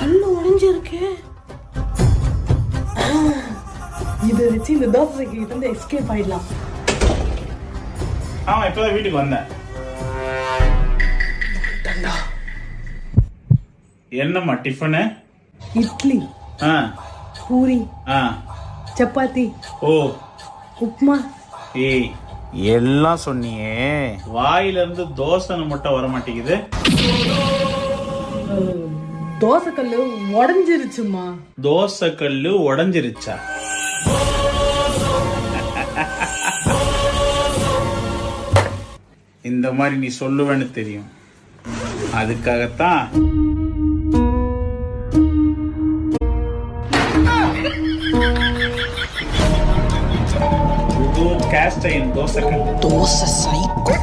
இருக்கே இதை வச்சு இந்த தோசை கிட்ட இருந்து எஸ்கேப் ஆயிடலாம். ஆமா இப்பதான் வீட்டுக்கு வந்தேன். என்னம்மா டிஃபனு? இட்லி ஆ. பூரி ஆ. சப்பாத்தி ஓ. உப்மா ஏய். எல்லாம் சொன்னியே. வாயில இருந்து தோசை மட்டும் வர மாட்டேங்குது தோசை கல்லு உடஞ்சிருச்சுமா தோசை கல்லு உடஞ்சிருச்சா? இந்த மாதிரி நீ சொல்லுவேன்னு தெரியும். அதுக்காகத்தான். புது கேஸ்ட் அயன் தோசை கல் தோசை சைக்கோ.